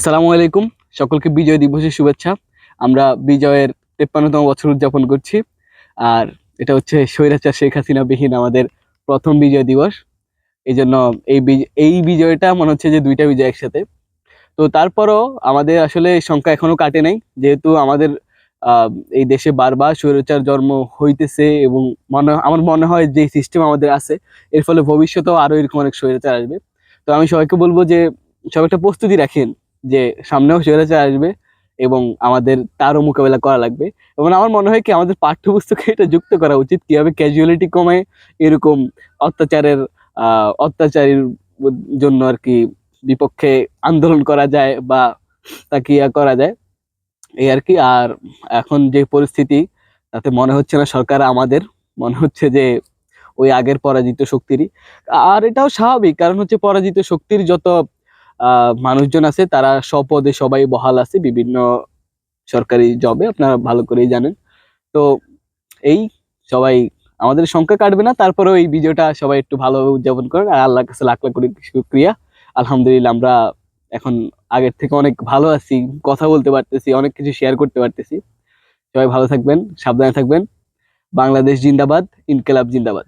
আসসালামু আলাইকুম। সকলকে বিজয় দিবসের শুভেচ্ছা। আমরা বিজয়ের তেপ্পান্নতম বছর উদযাপন করছি। আর এটা হচ্ছে স্বৈরাচার শেখ হাসিনা বিহীন আমাদের প্রথম বিজয় দিবস। এই জন্য এই এই বিজয়টা মনে হচ্ছে যে দুইটা বিজয় একসাথে। তো তারপরও আমাদের আসলে সংখ্যা এখনও কাটে নাই। যেহেতু আমাদের এই দেশে বারবার স্বৈরাচার জন্ম হইতেছে এবং মনে আমার মনে হয় যে সিস্টেম আমাদের আছে, এর ফলে ভবিষ্যতেও আরও এরকম অনেক স্বৈরাচার আসবে। তো আমি সবাইকে বলব যে সব একটা প্রস্তুতি রাখেন। যে সামনেও স্বৈরাচার আসবে এবং আমাদের তারও মোকাবেলা করা লাগবে। এবং আমার মনে হয় কি, আমাদের পাঠ্যপুস্তকে এটা যুক্ত করা উচিত কীভাবে ক্যাজুয়ালিটি কমে, এরকম অত্যাচারের অত্যাচারীর জন্য আর কি বিপক্ষে আন্দোলন করা যায় বা তাকে ইয়া করা যায়। এই আর কি, আর এখন যে পরিস্থিতি, তাতে মনে হচ্ছে না সরকার আমাদের, মনে হচ্ছে যে ওই আগের পরাজিত শক্তিরই। আর এটাও স্বাভাবিক, কারণ হচ্ছে পরাজিত শক্তির যত মানুষজন আছে, তারা স্বপদে সবাই বহাল আছে, বিভিন্ন সরকারি জবে আপনারা ভালো করেই জানেন। তো এই সবাই, আমাদের সংখ্যা কাটবে না, তারপরেও এই ভিডিওটা সবাই একটু ভালোভাবে উদযাপন করেন, আর আল্লাহর কাছে লাখ লাখ কোটি শুক্রিয়া। আলহামদুলিল্লাহ, আমরা এখন আগের থেকে অনেক ভালো আছি, কথা বলতে পারতেছি, অনেক কিছু শেয়ার করতে পারতেছি। সবাই ভালো থাকবেন, সাবধানে থাকবেন। বাংলাদেশ জিন্দাবাদ, ইনকেলাব জিন্দাবাদ।